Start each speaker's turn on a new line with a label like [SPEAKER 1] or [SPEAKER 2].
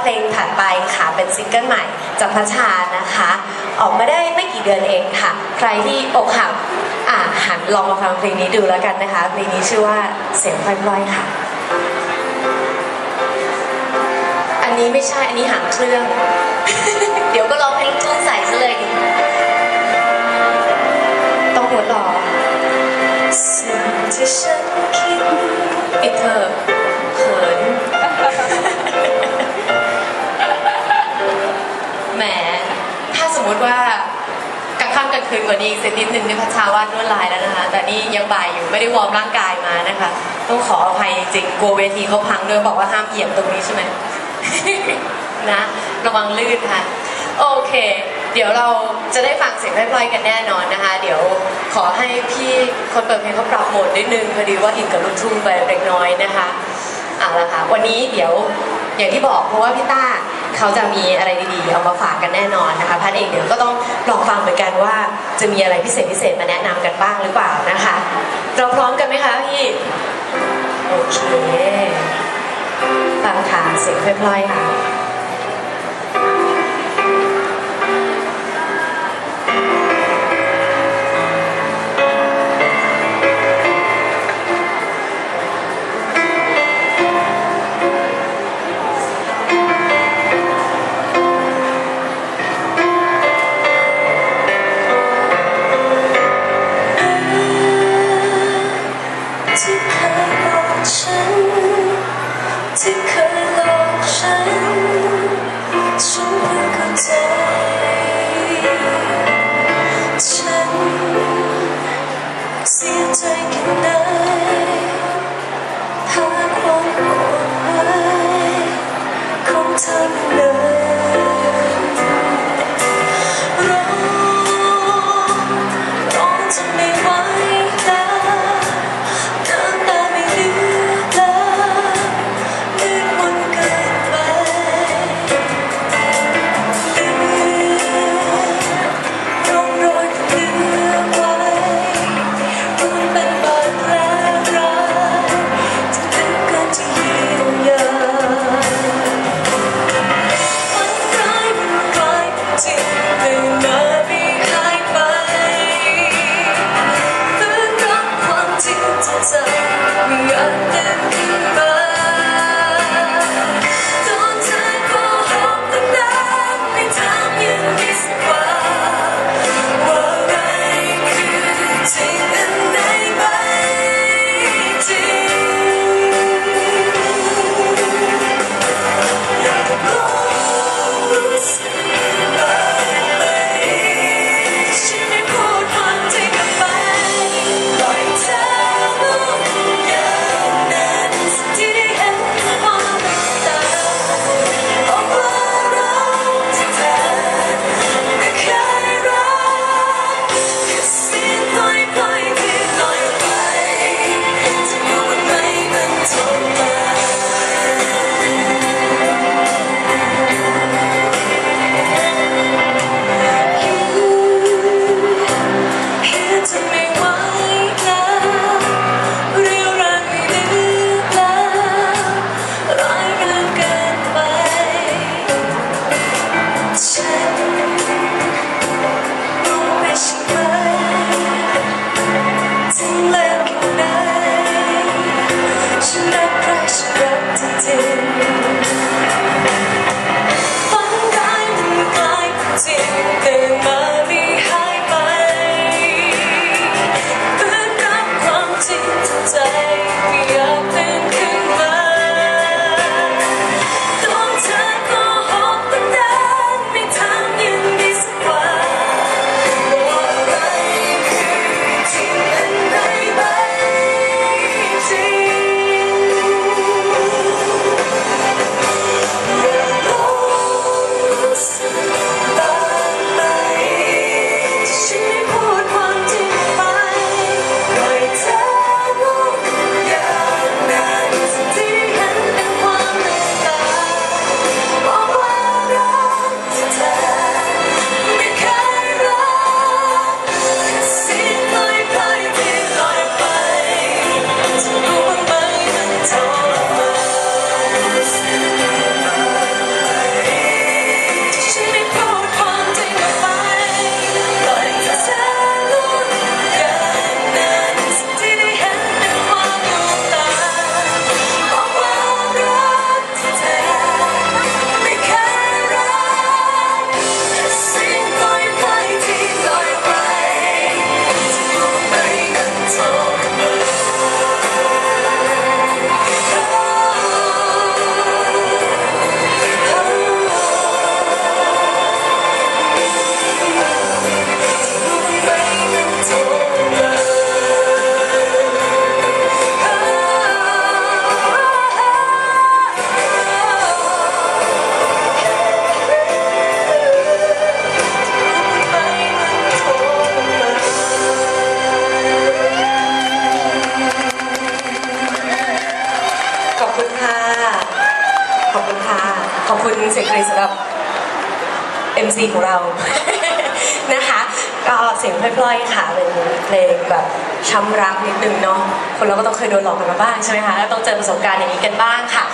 [SPEAKER 1] เพลงถัดไปค่ะเป็นซิงเกิลใหม่จากพัชชานะคะ ออกมาได้ไม่กี่เดือนเองค่ะ ใครที่อกหักอะหันลองมาฟังเพลงนี้ดูแล้วกันนะคะเพลงนี้ชื่อว่าเสียงไฟปล่อยค่ะ อันนี้ไม่ใช่อันนี้หางเครื่อง เดี๋ยวก็ร้องเพลงลูกทุ่งใส่ซะเลยดิต้องหัวหล่อสิ่งที่ฉันคิดปิดเถอ ค่ำกลางคืนกว่านี้อีกสักนิดหนึ่งนี่พัชาวาดลวดลายแล้วนะคะ แต่นี่ยังบ่ายอยู่ไม่ได้วอร์มร่างกายมานะคะ ต้องขออภัยจริงกลัวเวทีเขาพังด้วยบอกว่าห้ามเหยียบตรงนี้ใช่ไหม นะระวังลื่นค่ะโอเค เดี๋ยวเราจะได้ฟังเสียงพลอยกันแน่นอนนะคะ เดี๋ยวขอให้พี่คนเปิดเพลงเขาปรับโหมดนิดนึงพอดีว่าอินกับลูกทุ่งไปเล็กน้อยนะคะเอาละค่ะวันนี้เดี๋ยวอย่างที่บอกเพราะว่าพี่ต้า เขาจะมีอะไรดีๆเอามาฝากกันแน่นอนนะคะพัดเองเดี๋ยวก็ต้องลองฟังเหมือนกันว่าจะมีอะไรพิเศษพิเศษมาแนะนำกันบ้างหรือเปล่านะคะเราพร้อมกันไหมคะพี่โอเคฟังค่ะเสียงพลอยๆค่ะ
[SPEAKER 2] ขอ
[SPEAKER 1] เสียงกรีดสำหรับ MC ของเรา นะคะ ก็เสียงพล่อยๆค่ะเป็นเพลงแบบช้ำรักนิดนึงเนาะคนเราก็ต้องเคยโดนหลอกกันมาบ้างใช่ไหมคะก็ต้องเจอประสบการณ์อย่างนี้กันบ้างค่ะ